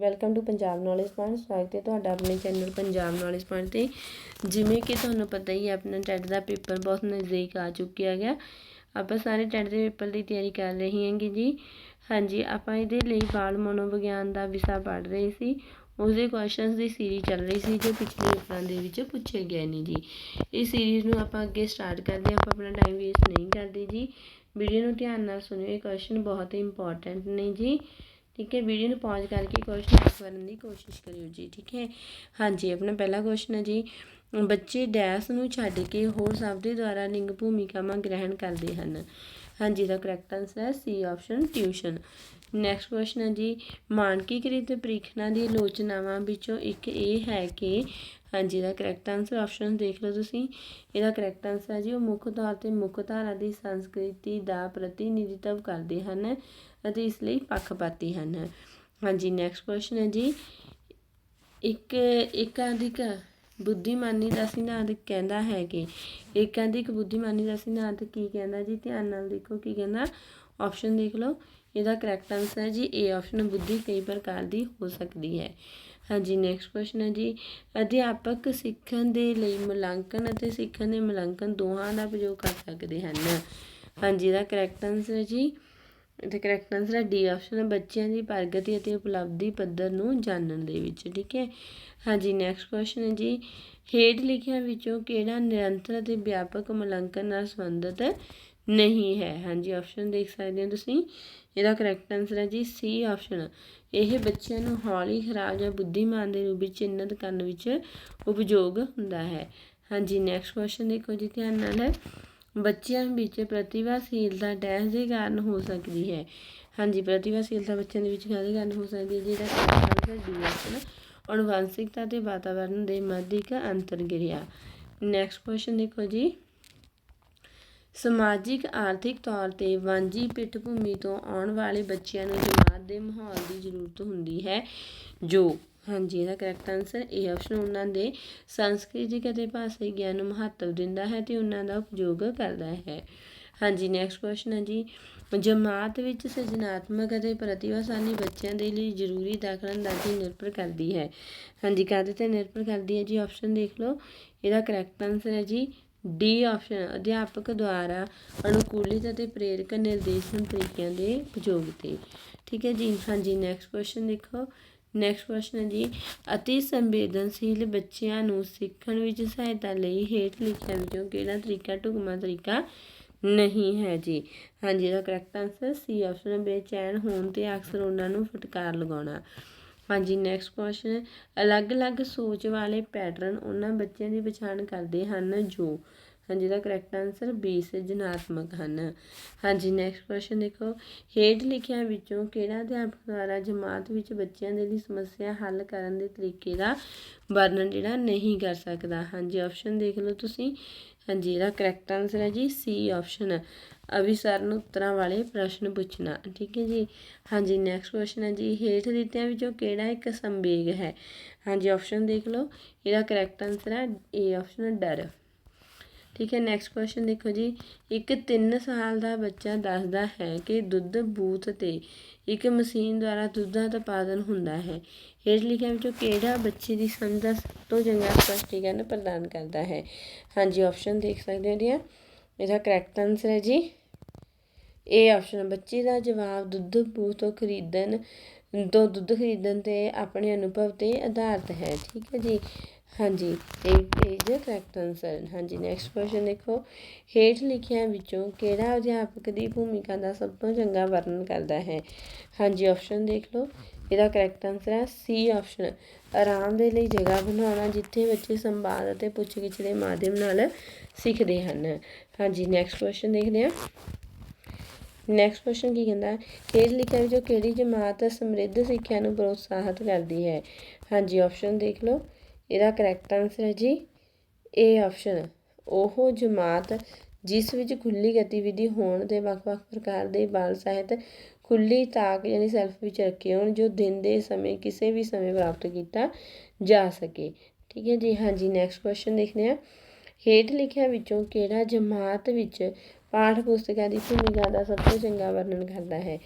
Welcome to Punjab knowledge point ਸਵਾਗਤ ਹੈ ਤੁਹਾਡਾ ਆਪਣੇ ਚੈਨਲ ਪੰਜਾਬ ਨੌਲੇਜ ਪੁਆਇੰਟ ਤੇ। ਜਿਵੇਂ ਕਿ ਤੁਹਾਨੂੰ ਪਤਾ ਹੀ ਹੈ, ਆਪਣਾ ਟੈਟ ਦਾ ਪੇਪਰ ਬਹੁਤ ਨਜ਼ਦੀਕ ਆ ਚੁੱਕਿਆ ਗਿਆ। ਆਪਾਂ ਸਾਰੇ ਟੈਟ ਦੇ ਪੇਪਰ ਦੀ ਤਿਆਰੀ ਕਰ ਰਹੇ ਹਾਂਗੇ ਜੀ। ਹਾਂਜੀ, ਆਪਾਂ ਇਹਦੇ ਲਈ ਬਾਲ ਮਨੋਵਿਗਿਆਨ ਦਾ ਵਿਸ਼ਾ ਪੜ੍ਹ ਰਹੇ ਸੀ। ਉਸ ਦੇ ਕੁਐਸਚਨਸ ਦੀ ਸੀਰੀਜ਼ ਚੱਲ ਰਹੀ ਸੀ, ਜੋ ਪਿਛਲੇ ਪੇਪਰਾਂ ਦੇ ਵਿੱਚ ਪੁੱਛੇ ਗਏ ਨੇ ਜੀ। ਇਸ ਸੀਰੀਜ਼ ਨੂੰ ਆਪਾਂ ਅੱਗੇ ਸਟਾਰਟ ਕਰਦੇ ਆਪਾਂ ਆਪਣਾ ਟਾਈਮ ਵੇਸਟ ਨਹੀਂ ਕਰਦੇ ਜੀ। ਵੀਡੀਓ ਨੂੰ ਧਿਆਨ ਨਾਲ ਸੁਣਿਓ। ਇਹ ਕੁਐਸਚਨ ਬਹੁਤ ਹੀ ਇੰਪੋਰਟੈਂਟ ਨੇ ਜੀ। ਠੀਕ ਹੈ, ਵੀਡੀਓ ਨੂੰ ਪੌਜ਼ ਕਰਕੇ ਕੁਐਸਚਨ ਕਰਨ ਦੀ ਕੋਸ਼ਿਸ਼ ਕਰਿਓ ਜੀ, ਠੀਕ ਹੈ। ਹਾਂਜੀ, ਆਪਣਾ ਪਹਿਲਾ ਕੁਐਸਚਨ ਹੈ ਜੀ। ਬੱਚੇ ਡੈਸ ਨੂੰ ਛੱਡ ਕੇ ਹੋਰ ਸਭ ਦੇ ਦੁਆਰਾ ਲਿੰਗ ਭੂਮਿਕਾਵਾਂ ਗ੍ਰਹਿਣ ਕਰਦੇ ਹਨ। ਹਾਂਜੀ, ਦਾ ਕਰੈਕਟ ਆਨਸਰ ਹੈ C option tuition next question ਹੈ ਜੀ ਮਾਨਕੀਕ੍ਰਿਤ ਪ੍ਰੀਖਣਾ ਦੀ ਆਲੋਚਨਾਵਾਂ ਵਿੱਚੋਂ ਇੱਕ ਇਹ ਹੈ ਕਿ, ਹਾਂਜੀ, ਦਾ ਕਰੈਕਟ ਆਨਸਰ ਆਪਸ਼ਨ ਦੇਖ ਲਓ ਤੁਸੀਂ। ਇਹਦਾ ਕਰੈਕਟ ਆਨਸਰ ਹੈ ਜੀ, ਉਹ ਮੁੱਖ ਤੌਰ ਤੇ ਮੁੱਖ ਧਾਰਾ ਦੀ ਸੰਸਕ੍ਰਿਤੀ ਦਾ ਪ੍ਰਤੀਨਿਧਿਤਵ ਕਰਦੇ ਹਨ। ਅਤੇ ਇਸ ਲਈ ਪੱਖਪਾਤੀ ਹਨ। ਹਾਂਜੀ ਨੈਕਸਟ ਕੁਐਸਚਨ ਹੈ ਜੀ। ਇੱਕ ਇਕਾਧਿਕ ਬੁੱਧੀਮਾਨੀ ਦਾ ਸਿਧਾਂਤ ਕਹਿੰਦਾ ਹੈ ਕਿ ਇਕਾਧਿਕ ਬੁੱਧੀਮਾਨੀ ਦਾ ਸਿਧਾਂਤ ਕੀ ਕਹਿੰਦਾ ਜੀ? ਧਿਆਨ ਨਾਲ ਦੇਖੋ ਕੀ ਕਹਿੰਦਾ। ਆਪਸ਼ਨ ਦੇਖ ਲਓ। ਇਹਦਾ ਕਰੈਕਟ ਆਨਸਰ ਹੈ ਜੀ। ਏ ਆਪਸ਼ਨ ਬੁੱਧੀ ਕਈ ਪ੍ਰਕਾਰ ਦੀ ਹੋ ਸਕਦੀ ਹੈ। ਹਾਂਜੀ ਨੈਕਸਟ ਕੁਐਸਚਨ ਹੈ ਜੀ। ਅਧਿਆਪਕ ਸਿੱਖਣ ਦੇ ਲਈ ਮੁਲਾਂਕਣ ਅਤੇ ਸਿੱਖਣ ਦੇ ਮੁਲਾਂਕਣ ਦੋਹਾਂ ਦਾ ਪ੍ਰਯੋਗ ਕਰ ਸਕਦੇ ਹਨ। ਹਾਂਜੀ, ਇਹਦਾ ਕਰੈਕਟ ਆਨਸਰ ਹੈ ਜੀ। ਤੇ ਕਰੈਕਟ ਆਨਸਰ ਹੈ ਡੀ ਆਪਸ਼ਨ ਬੱਚਿਆਂ ਦੀ ਪ੍ਰਗਤੀ ਅਤੇ ਉਪਲਬਧੀ ਪੱਧਰ ਨੂੰ ਜਾਣਨ ਦੇ ਵਿੱਚ, ਠੀਕ ਹੈ? ਹਾਂਜੀ ਨੈਕਸਟ ਕੁਐਸਚਨ ਹੈ ਜੀ। ਹੇਠ ਲਿਖਿਆਂ ਵਿੱਚੋਂ ਕਿਹੜਾ ਨਿਰੰਤਰ ਅਤੇ ਵਿਆਪਕ ਮੁਲਾਂਕਣ ਨਾਲ ਸੰਬੰਧਿਤ ਨਹੀਂ ਹੈ? ਹਾਂਜੀ ਆਪਸ਼ਨ ਦੇਖ ਸਕਦੇ ਹੋ ਤੁਸੀਂ। ਇਹਦਾ ਕਰੈਕਟ ਆਨਸਰ ਹੈ ਜੀ ਸੀ ਆਪਸ਼ਨ ਇਹ ਬੱਚਿਆਂ ਨੂੰ ਹੌਲੀ, ਖਰਾਬ ਜਾਂ ਬੁੱਧੀਮਾਨ ਦੇ ਰੂਪ ਵਿੱਚ ਚਿੰਨਤ ਕਰਨ ਵਿੱਚ ਉਪਯੋਗ ਹੁੰਦਾ ਹੈ। ਹਾਂਜੀ ਨੈਕਸਟ ਕੁਐਸਚਨ ਦੇਖੋ ਜੀ, ਧਿਆਨ ਨਾਲ। ਹੈ ਬੱਚਿਆਂ ਵਿੱਚ ਪ੍ਰਤਿਭਾਸ਼ੀਲਤਾ ਡੈਸ਼ ਦੇ ਕਾਰਨ ਹੋ ਸਕਦੀ ਹੈ। ਹਾਂਜੀ, ਪ੍ਰਤਿਭਾਸ਼ੀਲਤਾ ਬੱਚਿਆਂ ਦੇ ਵਿੱਚ ਕਾਹਦੇ ਕਾਰਨ ਹੋ ਸਕਦੀ ਹੈ? ਜਿਹੜਾ ਆਨਸਰ ਡੀ ਆਪਸ਼ਨ ਅਣਵਾਂਸਿਕਤਾ ਤੇ ਵਾਤਾਵਰਣ ਦੇ ਮੱਧ ਇੱਕ ਅੰਤਰ ਗਿਰਿਆ ਨੈਕਸਟ ਕੁਐਸਚਨ ਦੇਖੋ ਜੀ। ਸਮਾਜਿਕ, ਆਰਥਿਕ ਤੌਰ ਤੇ ਵਾਂਝੀ ਪਿੱਠ ਭੂਮੀ ਤੋਂ ਆਉਣ ਵਾਲੇ ਬੱਚਿਆਂ ਨੂੰ ਜਮਾਤ ਦੇ ਮਾਹੌਲ ਦੀ ਜ਼ਰੂਰਤ ਹੁੰਦੀ ਹੈ, ਜੋ ਹਾਂਜੀ, ਇਹਦਾ ਕਰੈਕਟ ਆਨਸਰ ਇਹ ਆਪਸ਼ਨ ਉਹਨਾਂ ਦੇ ਸੰਸਕ੍ਰਿਤਿਕ ਅਤੇ ਭਾਸ਼ਾਈ ਗਿਆਨ ਨੂੰ ਮਹੱਤਵ ਦਿੰਦਾ ਹੈ ਤੇ ਉਹਨਾਂ ਦਾ ਉਪਯੋਗ ਕਰਦਾ ਹੈ। ਹਾਂਜੀ ਨੈਕਸਟ ਕੁਐਸਚਨ ਹੈ ਜੀ। ਜਮਾਤ ਵਿੱਚ ਸਿਰਜਣਾਤਮਕ ਅਤੇ ਪ੍ਰਤਿਭਾਸ਼ਾਲੀ ਬੱਚਿਆਂ ਦੇ ਲਈ ਜ਼ਰੂਰੀ ਦਾਖਲਾਅੰਦਾਜ਼ੀ ਨਿਰਭਰ ਕਰਦੀ ਹੈ। ਹਾਂਜੀ, ਕਾਹਦੇ ਤੇ ਨਿਰਭਰ ਕਰਦੀ ਹੈ ਜੀ? ਆਪਸ਼ਨ ਦੇਖ ਲਓ। ਇਹਦਾ ਕਰੈਕਟ ਆਨਸਰ ਹੈ ਜੀ। ਡੀ ਆਪਸ਼ਨ ਅਧਿਆਪਕ ਦੁਆਰਾ ਅਨੁਕੂਲਿਤ ਅਤੇ ਪ੍ਰੇਰਕ ਨਿਰਦੇਸ਼ਨ ਤਰੀਕਿਆਂ ਦੇ ਉਪਯੋਗ ਤੇ। ਠੀਕ ਹੈ ਜੀ? ਹਾਂਜੀ ਨੈਕਸਟ ਕੁਐਸਚਨ ਦੇਖੋ। ਨੈਕਸਟ ਕੁਐਸਚਨ ਹੈ ਜੀ, ਅਤੀ ਸੰਵੇਦਨਸ਼ੀਲ ਬੱਚਿਆਂ ਨੂੰ ਸਿੱਖਣ ਵਿੱਚ ਸਹਾਇਤਾ ਲਈ ਹੇਠ ਲਿਖਿਆਂ ਵਿੱਚੋਂ ਕਿਹੜਾ ਤਰੀਕਾ, ਢੁਕਵਾਂ ਤਰੀਕਾ ਨਹੀਂ ਹੈ ਜੀ? ਹਾਂਜੀ, ਇਹਦਾ ਕਰੈਕਟ ਆਨਸਰ ਸੀ ਆਪਸ਼ਨ ਬੇਚੈਨ ਹੋਣ ਤੇ ਅਕਸਰ ਉਹਨਾਂ ਨੂੰ ਫਟਕਾਰ ਲਗਾਉਣਾ। ਹਾਂਜੀ ਨੈਕਸਟ ਕੁਐਸਚਨ ਅਲੱਗ-ਅਲੱਗ ਸੋਚ ਵਾਲੇ ਪੈਟਰਨ ਉਹਨਾਂ ਬੱਚਿਆਂ ਦੀ ਪਛਾਣ ਕਰਦੇ ਹਨ ਜੋ? ਹਾਂਜੀ ਦਾ ਕਰੈਕਟ ਆਨਸਰ ਬੀ ਸਿਰਜਣਾਤਮਕ ਹਨ। ਹਾਂਜੀ ਨੈਕਸਟ ਕੁਐਸਚਨ ਦੇਖੋ। ਹੇਠ ਲਿਖਿਆਂ ਵਿੱਚੋਂ ਕਿਹੜਾ ਅਧਿਆਪਕ ਦੁਆਰਾ ਜਮਾਤ ਵਿੱਚ ਬੱਚਿਆਂ ਦੇ ਲਈ ਸਮੱਸਿਆ ਹੱਲ ਕਰਨ ਦੇ ਤਰੀਕੇ ਦਾ ਵਰਣਨ ਜਿਹੜਾ ਨਹੀਂ ਕਰ ਸਕਦਾ? ਹਾਂਜੀ ਆਪਸ਼ਨ ਦੇਖ ਲਓ ਤੁਸੀਂ। ਹਾਂਜੀ, ਇਹਦਾ ਕਰੈਕਟ ਆਨਸਰ ਹੈ ਜੀ ਸੀ ਆਪਸ਼ਨ ਅਵਿਸਰਨ ਉੱਤਰਾਂ ਵਾਲੇ ਪ੍ਰਸ਼ਨ ਪੁੱਛਣਾ। ਠੀਕ ਹੈ ਜੀ। ਹਾਂਜੀ ਨੈਕਸਟ ਕੁਐਸਚਨ ਹੈ ਜੀ। ਹੇਠ ਦਿੱਤਿਆਂ ਵਿੱਚੋਂ ਕਿਹੜਾ ਇੱਕ ਸੰਵੇਗ ਹੈ? ਹਾਂਜੀ ਆਪਸ਼ਨ ਦੇਖ ਲਓ। ਇਹਦਾ ਕਰੈਕਟ ਆਨਸਰ ਹੈ ਏ ਆਪਸ਼ਨ ਡਰ। ਠੀਕ ਹੈ ਨੈਕਸਟ ਕੁਐਸਚਨ ਦੇਖੋ ਜੀ। ਇੱਕ 3 ਸਾਲ ਦਾ ਬੱਚਾ ਦੱਸਦਾ ਹੈ ਕਿ ਦੁੱਧ ਬੂਥ ਤੇ ਇੱਕ ਮਸ਼ੀਨ ਦੁਆਰਾ ਦੁੱਧ ਦਾ ਉਤਪਾਦਨ ਹੁੰਦਾ ਹੈ। ਹੇਠ ਲਿਖਿਆ ਵਿੱਚੋਂ ਕਿਹੜਾ ਬੱਚੇ ਦੀ ਸਮਝ ਦਾ ਸਭ ਤੋਂ ਚੰਗਾ ਸਪਸ਼ਟੀਕਰਨ ਪ੍ਰਦਾਨ ਕਰਦਾ ਹੈ? ਹਾਂਜੀ ਆਪਸ਼ਨ ਦੇਖ ਸਕਦੇ ਹੋ ਜੀ ਇਹਦਾ ਕਰੈਕਟ ਆਨਸਰ ਹੈ ਜੀ। ਏ ਆਪਸ਼ਨ ਬੱਚੇ ਦਾ ਜਵਾਬ ਦੁੱਧ ਬੂਥ ਤੋਂ ਖਰੀਦਣ ਤੋਂ ਦੁੱਧ ਖਰੀਦਣ ਤੇ ਆਪਣੇ ਅਨੁਭਵ ਤੇ ਆਧਾਰਿਤ ਹੈ। ਠੀਕ ਹੈ ਜੀ। ਹਾਂਜੀ ਇਹ ਇਜ਼ ਕਰੈਕਟ ਆਨਸਰ ਹਾਂਜੀ ਨੈਕਸਟ ਕੁਐਸਚਨ ਦੇਖੋ। ਹੇਠ ਲਿਖਿਆਂ ਵਿੱਚੋਂ ਕਿਹੜਾ ਅਧਿਆਪਕ ਦੀ ਭੂਮਿਕਾ ਦਾ ਸਭ ਤੋਂ ਚੰਗਾ ਵਰਣਨ ਕਰਦਾ ਹੈ? ਹਾਂਜੀ ਆਪਸ਼ਨ ਦੇਖ ਲਓ। ਇਹਦਾ ਕਰੈਕਟ ਆਨਸਰ ਹੈ ਸੀ ਆਪਸ਼ਨ ਆਰਾਮ ਦੇ ਲਈ ਜਗ੍ਹਾ ਬਣਾਉਣਾ ਜਿੱਥੇ ਬੱਚੇ ਸੰਵਾਦ ਅਤੇ ਪੁੱਛਗਿੱਛ ਦੇ ਮਾਧਿਅਮ ਨਾਲ ਸਿੱਖਦੇ ਹਨ। ਹਾਂਜੀ ਨੈਕਸਟ ਕੁਐਸਚਨ ਦੇਖਦੇ ਹਾਂ। ਨੈਕਸਟ ਕੁਐਸਚਨ ਕੀ ਕਹਿੰਦਾ ਹੇਠ ਲਿਖਿਆ ਵਿੱਚੋਂ ਕਿਹੜੀ ਜਮਾਤ ਸਮਰਿੱਧ ਸਿੱਖਿਆ ਨੂੰ ਪ੍ਰੋਤਸਾਹਿਤ ਕਰਦੀ ਹੈ? ਹਾਂਜੀ ਆਪਸ਼ਨ ਦੇਖ ਲਓ। ਇਹਦਾ ਕਰੈਕਟ ਆਨਸਰ ਹੈ ਜੀ ਏ ਆਪਸ਼ਨ ਉਹ ਜਮਾਤ ਜਿਸ ਵਿੱਚ ਖੁੱਲੀ ਗਤੀਵਿਧੀ ਹੋਣ ਦੇ ਵੱਖ-ਵੱਖ ਪ੍ਰਕਾਰ ਦੇ ਬਾਲ ਸਾਹਿਤ ਖੁੱਲੀ ਤਾਕ ਯਾਨੀ ਸੈਲਫ ਵਿੱਚ ਰੱਖੇ ਹੋਣ ਜੋ ਦਿਨ ਦੇ ਸਮੇਂ ਕਿਸੇ ਵੀ ਸਮੇਂ ਪ੍ਰਾਪਤ ਕੀਤਾ ਜਾ ਸਕੇ। ਠੀਕ ਹੈ ਜੀ, ਹਾਂਜੀ ਨੈਕਸਟ ਕੁਐਸਚਨ ਦੇਖਦੇ ਹਾਂ। ਹੇਠ ਲਿਖਿਆ ਵਿੱਚੋਂ ਕਿਹੜਾ ਜਮਾਤ ਵਿੱਚ ਪਾਠ ਪੁਸਤਕਾਂ ਦੀ ਭੂਮਿਕਾ ਦਾ ਸਭ ਤੋਂ ਚੰਗਾ ਵਰਣਨ ਕਰਦਾ ਹੈ?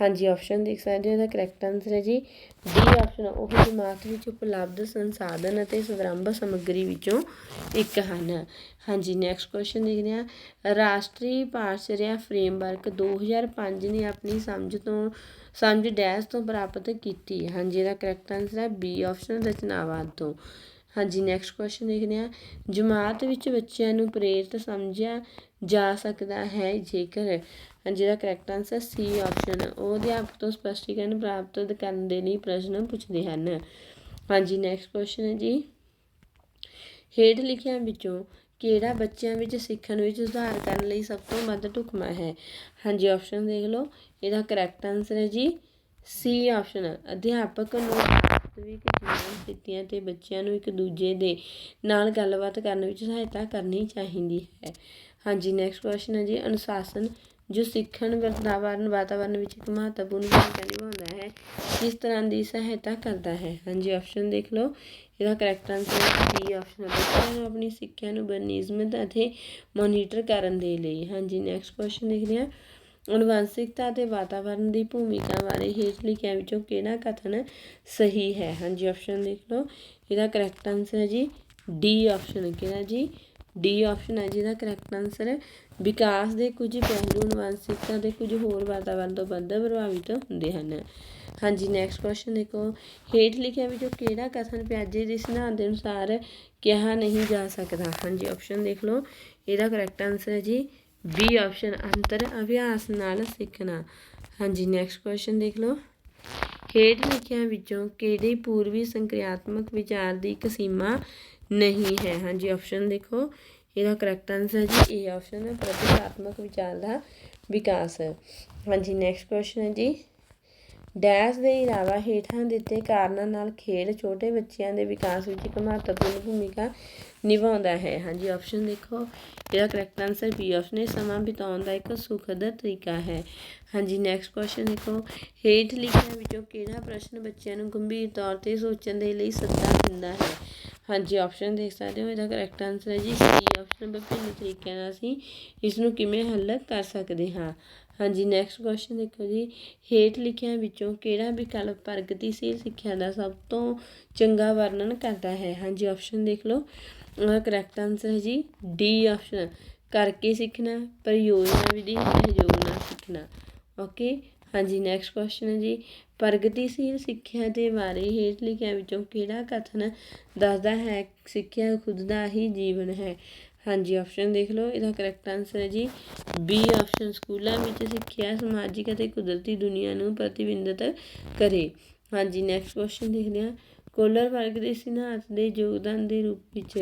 ਹਾਂਜੀ ਆਪਸ਼ਨ ਦੇਖ ਸਕਦੇ ਹੋ, ਇਹਦਾ ਕਰੈਕਟ ਆਨਸਰ ਹੈ ਜੀ। ਡੀ ਆਪਸ਼ਨ ਉਹ ਜਮਾਤ ਵਿੱਚ ਉਪਲਬਧ ਸੰਸਾਧਨ ਅਤੇ ਸੰਦਰਭ ਸਮੱਗਰੀ ਵਿੱਚੋਂ ਇੱਕ ਹਨ। ਹਾਂਜੀ ਨੈਕਸਟ ਕੁਐਸਚਨ ਦੇਖਦੇ ਹਾਂ। ਰਾਸ਼ਟਰੀ ਪਾਠਚਾਰਿਆ ਫਰੇਮਵਰਕ 2005 ਨੇ ਆਪਣੀ ਸਮਝ ਤੋਂ, ਸਮਝ ਡੈਸ਼ ਤੋਂ ਪ੍ਰਾਪਤ ਕੀਤੀ ਹਾਂਜੀ, ਇਹਦਾ ਕਰੈਕਟ ਆਨਸਰ ਹੈ ਬੀ ਆਪਸ਼ਨ ਰਚਨਾਵਾਦ ਤੋਂ। ਹਾਂਜੀ ਨੈਕਸਟ ਕੁਐਸਚਨ ਦੇਖਦੇ ਹਾਂ। ਜਮਾਤ ਵਿੱਚ ਬੱਚਿਆਂ ਨੂੰ ਪ੍ਰੇਰਿਤ ਸਮਝਿਆ ਜਾ ਸਕਦਾ ਹੈ। ਜੇਕਰ ਹਾਂਜੀ ਕਰੈਕਟ ਆਨਸਰ ਸੀ ਆਪਸ਼ਨ ਉਹ ਅਧਿਆਪਕ ਤੋਂ ਸਪਸ਼ਟੀਕਰਨ ਪ੍ਰਾਪਤ ਕਰਨ ਦੇ ਲਈ ਪ੍ਰਸ਼ਨ ਪੁੱਛਦੇ ਹਨ। ਹਾਂਜੀ ਨੈਕਸਟ ਕੁਐਸਚਨ ਹੈ ਜੀ। ਹੇਠ ਲਿਖਿਆਂ ਵਿੱਚੋਂ ਕਿਹੜਾ ਬੱਚਿਆਂ ਵਿੱਚ ਸਿੱਖਣ ਵਿੱਚ ਸੁਧਾਰ ਕਰਨ ਲਈ ਸਭ ਤੋਂ ਵੱਧ ਢੁਕਵਾਂ ਹੈ? ਹਾਂਜੀ ਆਪਸ਼ਨ ਦੇਖ ਲਓ। ਇਹਦਾ ਕਰੈਕਟ ਆਨਸਰ ਹੈ ਜੀ। ਸੀ ਆਪਸ਼ਨ ਅਧਿਆਪਕ ਨੂੰ ਵਾਸਤਵਿਕ ਜੀਵਨ ਸਥਿਤੀਆਂ ਤੇ ਬੱਚਿਆਂ ਨੂੰ ਇੱਕ ਦੂਜੇ ਦੇ ਨਾਲ ਗੱਲਬਾਤ ਕਰਨ ਵਿੱਚ ਸਹਾਇਤਾ ਕਰਨੀ ਚਾਹੀਦੀ ਹੈ। ਹਾਂਜੀ ਨੈਕਸਟ ਕੁਐਸਚਨ ਹੈ ਜੀ, ਅਨੁਸ਼ਾਸਨ, ਜੋ ਸਿੱਖਣ, ਵਾਤਾਵਰਨ ਵਾਤਾਵਰਨ ਵਿੱਚ ਇੱਕ ਮਹੱਤਵਪੂਰਨ ਭੂਮਿਕਾ ਨਿਭਾਉਂਦਾ ਹੈ, ਕਿਸ ਤਰ੍ਹਾਂ ਦੀ ਸਹਾਇਤਾ ਕਰਦਾ ਹੈ? ਹਾਂਜੀ ਆਪਸ਼ਨ ਦੇਖ ਲਓ। ਇਹਦਾ ਕਰੈਕਟ ਆਨਸਰ ਹੈ ਡੀ ਆਪਸ਼ਨ ਹੈ। ਬੱਚਿਆਂ ਨੂੰ ਆਪਣੀ ਸਿੱਖਿਆ ਨੂੰ ਬਨਿਜ਼ਮਤ ਅਤੇ ਮੋਨੀਟਰ ਕਰਨ ਦੇ ਲਈ। ਹਾਂਜੀ ਨੈਕਸਟ ਕੁਐਸਚਨ ਦੇਖਦੇ ਹਾਂ। ਅਨੁਵਾਂਸ਼ਿਕਤਾ ਅਤੇ ਵਾਤਾਵਰਨ ਦੀ ਭੂਮਿਕਾ ਬਾਰੇ ਹੇਠ ਲਿਖਿਆਂ ਵਿੱਚੋਂ ਕਿਹੜਾ ਕਥਨ ਸਹੀ ਹੈ? ਹਾਂਜੀ ਆਪਸ਼ਨ ਦੇਖ ਲਓ। ਇਹਦਾ ਕਰੈਕਟ ਆਨਸਰ ਹੈ ਜੀ ਡੀ ਆਪਸ਼ਨ ਕਿਹੜਾ ਜੀ? ਡੀ ਆਪਸ਼ਨ ਹੈ ਜਿਹਦਾ ਕਰੈਕਟ ਆਨਸਰ ਹੈ। ਵਿਕਾਸ ਦੇ ਕੁਝ ਪਹਿਲੂ ਅਨੁਵਾਂਸ਼ਿਕਤਾ ਦੇ ਕੁਝ ਹੋਰ ਵਾਤਾਵਰਨ ਤੋਂ ਵੱਧ ਪ੍ਰਭਾਵਿਤ ਹੁੰਦੇ ਹਨ। ਹਾਂਜੀ ਨੈਕਸਟ ਕੁਐਸਚਨ ਦੇਖੋ। ਹੇਠ ਲਿਖਿਆ ਵਿੱਚੋਂ ਕਿਹੜਾ ਕਥਨ ਪਿਆਜੇ ਦੇ ਸਿਧਾਂਤ ਦੇ ਅਨੁਸਾਰ ਕਿਹਾ ਨਹੀਂ ਜਾ ਸਕਦਾ? ਹਾਂਜੀ ਆਪਸ਼ਨ ਦੇਖ ਲਓ। ਇਹਦਾ ਕਰੈਕਟ ਆਨਸਰ ਹੈ ਜੀ। ਬੀ ਆਪਸ਼ਨ ਅੰਤਰ ਅਭਿਆਸ ਨਾਲ ਸਿੱਖਣਾ। ਹਾਂਜੀ ਨੈਕਸਟ ਕੁਐਸਚਨ ਦੇਖ ਲਓ। ਹੇਠ ਲਿਖਿਆਂ ਵਿੱਚੋਂ ਕਿਹੜੇ ਪੂਰਬੀ ਸੰਕ੍ਰਿਆਤਮਕ ਵਿਚਾਰ ਦੀ ਇੱਕ ਸੀਮਾ ਨਹੀਂ ਹੈ। ਹਾਂਜੀ ਆਪਸ਼ਨ ਦੇਖੋ। ਇਹਦਾ ਕਰੈਕਟ ਆਨਸਰ ਜੀ ਏ ਆਪਸ਼ਨ ਹੈ ਪ੍ਰਤੀਕਾਤਮਕ ਵਿਚਾਰ ਦਾ ਵਿਕਾਸ। ਹਾਂਜੀ ਨੈਕਸਟ ਕੁਐਸਚਨ ਹੈ ਜੀ। ਡੈਸ਼ ਦੇ ਇਲਾਵਾ ਹੇਠਾਂ ਦਿੱਤੇ ਕਾਰਨਾਂ ਨਾਲ ਖੇਡ ਛੋਟੇ ਬੱਚਿਆਂ ਦੇ ਵਿਕਾਸ ਵਿੱਚ ਇੱਕ ਮਹੱਤਵਪੂਰਨ ਭੂਮਿਕਾ ਨਿਭਾਉਂਦਾ ਹੈ। ਹਾਂਜੀ ਆਪਸ਼ਨ ਦੇਖੋ। ਇਹਦਾ ਕਰੈਕਟ ਆਨਸਰ ਬੀ ਆਪਸ਼ਨ ਹੈ। ਸਮਾਂ ਬਿਤਾਉਣ ਦਾ ਇੱਕ ਸੁਖਦ ਤਰੀਕਾ ਹੈ। ਹਾਂਜੀ ਨੈਕਸਟ ਕੁਐਸਚਨ ਦੇਖੋ। ਹੇਠ ਲਿਖਿਆਂ ਵਿੱਚੋਂ ਕਿਹੜਾ ਪ੍ਰਸ਼ਨ ਬੱਚਿਆਂ ਨੂੰ ਗੰਭੀਰ ਤੌਰ ਤੇ ਸੋਚਣ ਦੇ ਲਈ ਸੱਦਾ ਦਿੰਦਾ ਹੈ? ਹਾਂਜੀ ਆਪਸ਼ਨ ਦੇਖ ਸਕਦੇ ਹੋ। ਇਹਦਾ ਕਰੈਕਟ ਆਨਸਰ ਹੈ ਜੀ। ਸੀ ਆਪਸ਼ਨ ਵਿਭਿੰਨ ਤਰੀਕਿਆਂ ਨਾਲ ਅਸੀਂ ਇਸ ਨੂੰ ਕਿਵੇਂ ਹੱਲ ਕਰ ਸਕਦੇ ਹਾਂ? ਹਾਂਜੀ ਨੈਕਸਟ ਕੁਐਸਚਨ ਦੇਖੋ ਜੀ। ਹੇਠ ਲਿਖਿਆਂ ਵਿੱਚੋਂ ਕਿਹੜਾ ਵਿਕਲਪ ਪ੍ਰਗਤੀਸ਼ੀਲ ਸਿੱਖਿਆ ਦਾ ਸਭ ਤੋਂ ਚੰਗਾ ਵਰਣਨ ਕਰਦਾ ਹੈ? ਹਾਂਜੀ ਆਪਸ਼ਨ ਦੇਖ ਲਓ। ਉਹਦਾ ਕਰੈਕਟ ਆਨਸਰ ਹੈ ਜੀ। ਡੀ ਆਪਸ਼ਨ ਕਰਕੇ ਸਿੱਖਣਾ, ਪ੍ਰਯੋਜਨਾ ਵਿਧੀ, ਸਹਿਯੋਗ ਨਾਲ ਸਿੱਖਣਾ। ਓਕੇ ਹਾਂਜੀ ਨੈਕਸਟ ਕੁਐਸਚਨ ਹੈ ਜੀ। ਪ੍ਰਗਤੀਸ਼ੀਲ ਸਿੱਖਿਆ ਦੇ ਬਾਰੇ ਹੇਠ ਲਿਖਿਆਂ ਵਿੱਚੋਂ ਕਿਹੜਾ ਕਥਨ ਦੱਸਦਾ ਹੈ? ਸਿੱਖਿਆ ਖੁਦ ਦਾ ਹੀ ਜੀਵਨ ਹੈ। ਹਾਂਜੀ ਆਪਸ਼ਨ ਦੇਖ ਲਓ। ਇਹਦਾ ਕਰੈਕਟ ਆਨਸਰ ਹੈ ਜੀ। ਬੀ ਆਪਸ਼ਨ ਸਕੂਲਾਂ ਵਿੱਚ ਸਿੱਖਿਆ ਸਮਾਜਿਕ ਅਤੇ ਕੁਦਰਤੀ ਦੁਨੀਆ ਨੂੰ ਪ੍ਰਤੀਬਿੰਬਿਤ ਕਰੇ। ਹਾਂਜੀ ਨੈਕਸਟ ਕੁਐਸਚਨ ਦੇਖਦੇ ਹਾਂ। ਕੋਲਰ ਵਰਗ ਦੇ ਸਿਧਾਂਤ ਦੇ ਯੋਗਦਾਨ ਦੇ ਰੂਪ ਵਿੱਚ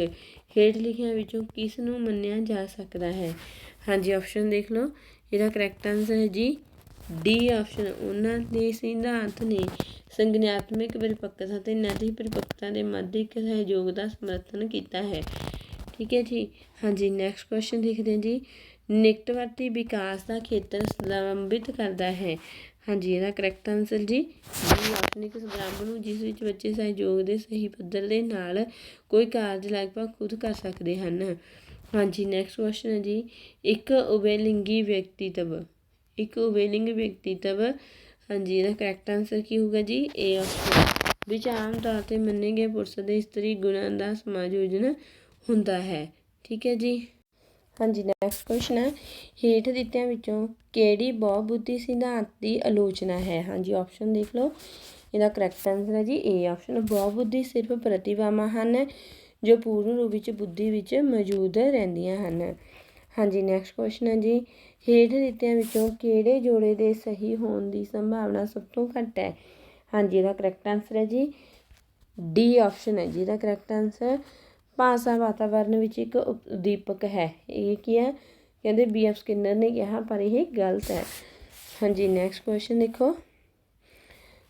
ਹੇਠ ਲਿਖਿਆਂ ਵਿੱਚੋਂ ਕਿਸ ਨੂੰ ਮੰਨਿਆ ਜਾ ਸਕਦਾ ਹੈ? ਹਾਂਜੀ ਆਪਸ਼ਨ ਦੇਖ ਲਓ। ਇਹਦਾ ਕਰੈਕਟ ਆਨਸਰ ਹੈ ਜੀ। ਡੀ ਆਪਸ਼ਨ ਉਹਨਾਂ ਦੇ ਸਿਧਾਂਤ ਨੇ ਸੰਗਿਆਤਮਿਕ ਪਰਿਪੱਕਤਾ ਤੇ ਨੈਤਿਕ ਪਰਿਪੱਕਤਾ ਦੇ ਮੱਧਿਕ ਸਹਿਯੋਗ ਦਾ ਸਮਰਥਨ ਕੀਤਾ ਹੈ। ਠੀਕ ਹੈ ਜੀ? ਹਾਂਜੀ ਨੈਕਸਟ ਕੁਐਸਚਨ ਦੇਖਦੇ ਹਾਂ ਜੀ। ਨਿਕਟਵਰਤੀ ਵਿਕਾਸ ਦਾ ਖੇਤਰ ਸੰਬੰਧਿਤ ਕਰਦਾ ਹੈ। ਹਾਂਜੀ, ਇਹਦਾ ਕਰੈਕਟ ਆਨਸਰ ਜੀ। ਜੀ ਆਤਮਿਕ ਸੰਗਰਾਮ ਨੂੰ ਜਿਸ ਵਿੱਚ ਬੱਚੇ ਸਹਿਯੋਗ ਦੇ ਸਹੀ ਪੱਧਰ ਦੇ ਨਾਲ ਕੋਈ ਕਾਰਜ ਲਗਭਗ ਖੁਦ ਕਰ ਸਕਦੇ ਹਨ। ਹਾਂਜੀ ਨੈਕਸਟ ਕੁਐਸਚਨ ਹੈ ਜੀ। ਇੱਕ ਉਬੇਲਿੰਗੀ ਵਿਅਕਤੀਤਵ। ਇੱਕ ਉਬੇਲਿੰਗ ਵਿਅਕਤੀਤਵ ਹਾਂਜੀ, ਇਹਦਾ ਕਰੈਕਟ ਆਨਸਰ ਕੀ ਹੋਊਗਾ ਜੀ? ਏ ਆਪਸ਼ਨ ਵਿੱਚ ਆਮ ਤੌਰ ਤੇ ਮੰਨੇ ਗਏ ਪੁਰਸ਼ ਦੇ ਇਸਤਰੀ ਗੁਣਾਂ ਦਾ ਸਮਾਯੋਜਨ ਹੁੰਦਾ ਹੈ। ਠੀਕ ਹੈ ਜੀ? ਹਾਂਜੀ ਨੈਕਸਟ ਕੁਐਸਚਨ ਹੈ। ਹੇਠ ਦਿੱਤਿਆਂ ਵਿੱਚੋਂ ਕਿਹੜੀ ਬਹੁਬੁੱਧੀ ਸਿਧਾਂਤ ਦੀ ਆਲੋਚਨਾ ਹੈ? ਹਾਂਜੀ ਆਪਸ਼ਨ ਦੇਖ ਲਓ। ਇਹਦਾ ਕਰੈਕਟ ਆਨਸਰ ਹੈ ਜੀ ਏ ਆਪਸ਼ਨ ਬਹੁਬੁੱਧੀ ਸਿਰਫ ਪ੍ਰਤਿਭਾਵਾਂ ਹਨ ਜੋ ਪੂਰਨ ਰੂਪ ਵਿੱਚ ਬੁੱਧੀ ਵਿੱਚ ਮੌਜੂਦ ਰਹਿੰਦੀਆਂ ਹਨ। ਹਾਂਜੀ ਨੈਕਸਟ ਕੁਐਸਚਨ ਹੈ ਜੀ। ਹੇਠ ਦਿੱਤਿਆਂ ਵਿੱਚੋਂ ਕਿਹੜੇ ਜੋੜੇ ਦੇ ਸਹੀ ਹੋਣ ਦੀ ਸੰਭਾਵਨਾ ਸਭ ਤੋਂ ਘੱਟ ਹੈ? ਹਾਂਜੀ, ਇਹਦਾ ਕਰੈਕਟ ਆਨਸਰ ਹੈ ਜੀ। ਡੀ ਆਪਸ਼ਨ ਹੈ ਜਿਹਦਾ ਕਰੈਕਟ ਆਨਸਰ ਭਾਸ਼ਾ ਵਾਤਾਵਰਨ ਵਿੱਚ ਇੱਕ ਉਦੀਪਕ ਹੈ। ਇਹ ਕੀ ਹੈ? ਕਹਿੰਦੇ ਬੀ ਐਫ ਸਕਿਨਰ ਨੇ ਕਿਹਾ, ਪਰ ਇਹ ਗਲਤ ਹੈ। ਹਾਂਜੀ ਨੈਕਸਟ ਕੁਐਸਚਨ ਦੇਖੋ।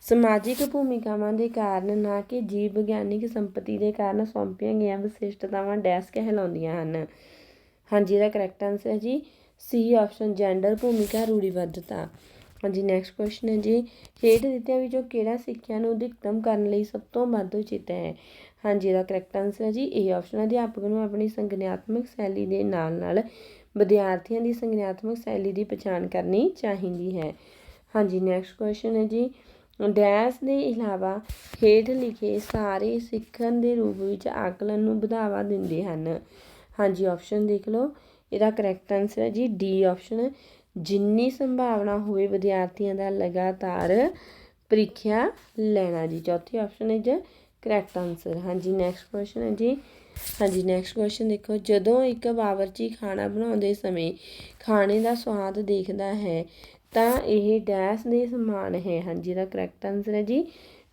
ਸਮਾਜਿਕ ਭੂਮਿਕਾਵਾਂ ਦੇ ਕਾਰਨ ਨਾ ਕਿ ਜੀਵ ਵਿਗਿਆਨਿਕ ਸੰਪਤੀ ਦੇ ਕਾਰਨ ਸੌਂਪੀਆਂ ਗਈਆਂ ਵਿਸ਼ਿਸ਼ਟਤਾਵਾਂ ਡੈਸ ਕਹਿਲਾਉਂਦੀਆਂ ਹਨ। ਹਾਂਜੀ, ਇਹਦਾ ਕਰੈਕਟ ਆਨਸਰ ਹੈ ਜੀ ਸੀ ਆਪਸ਼ਨ ਜੈਂਡਰ ਭੂਮਿਕਾ ਰੂੜੀਬੱਧਤਾ ਹਾਂਜੀ ਨੈਕਸਟ ਕੁਐਸਚਨ ਹੈ ਜੀ, ਹੇਠ ਦਿੱਤਿਆਂ ਵਿੱਚੋਂ ਕਿਹੜਾ ਸਿੱਖਿਆ ਨੂੰ ਅਧਿਕਤਮ ਕਰਨ ਲਈ ਸਭ ਤੋਂ ਵੱਧ ਉਚਿਤ ਹੈ? ਹਾਂਜੀ, ਇਹਦਾ ਕਰੈਕਟ ਆਨਸਰ ਹੈ ਜੀ ਇਹ ਆਪਸ਼ਨ ਅਧਿਆਪਕ ਨੂੰ ਆਪਣੀ ਸੰਗਿਆਤਮਕ ਸ਼ੈਲੀ ਦੇ ਨਾਲ ਨਾਲ ਵਿਦਿਆਰਥੀਆਂ ਦੀ ਸੰਗਿਆਤਮਕ ਸ਼ੈਲੀ ਦੀ ਪਛਾਣ ਕਰਨੀ ਚਾਹੀਦੀ ਹੈ। ਹਾਂਜੀ ਨੈਕਸਟ ਕੁਐਸਚਨ ਹੈ ਜੀ, ਡੈਸ਼ ਦੇ ਇਲਾਵਾ ਹੇਠ ਲਿਖੇ ਸਾਰੇ ਸਿੱਖਣ ਦੇ ਰੂਪ ਵਿੱਚ ਆਕਲਨ ਨੂੰ ਵਧਾਵਾ ਦਿੰਦੇ ਹਨ। ਹਾਂਜੀ ਆਪਸ਼ਨ ਦੇਖ ਲਓ। ਇਹਦਾ ਕਰੈਕਟ ਆਨਸਰ ਹੈ ਜੀ ਡੀ ਆਪਸ਼ਨ ਜਿੰਨੀ ਸੰਭਾਵਨਾ ਹੋਵੇ ਵਿਦਿਆਰਥੀਆਂ ਦਾ ਲਗਾਤਾਰ ਪ੍ਰੀਖਿਆ ਲੈਣਾ ਜੀ। ਚੌਥੀ ਆਪਸ਼ਨ ਹੈ ਜੀ ਕਰੈਕਟ ਆਨਸਰ ਹਾਂਜੀ ਨੈਕਸਟ ਕੁਐਸਚਨ ਹੈ ਜੀ। ਹਾਂਜੀ ਨੈਕਸਟ ਕੁਐਸਚਨ ਦੇਖੋ। ਜਦੋਂ ਇੱਕ ਬਾਵਰਚੀ ਖਾਣਾ ਬਣਾਉਂਦੇ ਸਮੇਂ ਖਾਣੇ ਦਾ ਸਵਾਦ ਦੇਖਦਾ ਹੈ, ਤਾਂ ਇਹ ਡੈਸ਼ ਦੇ ਸਮਾਨ ਹੈ। ਹਾਂਜੀ, ਇਹਦਾ ਕਰੈਕਟ ਆਨਸਰ ਹੈ ਜੀ।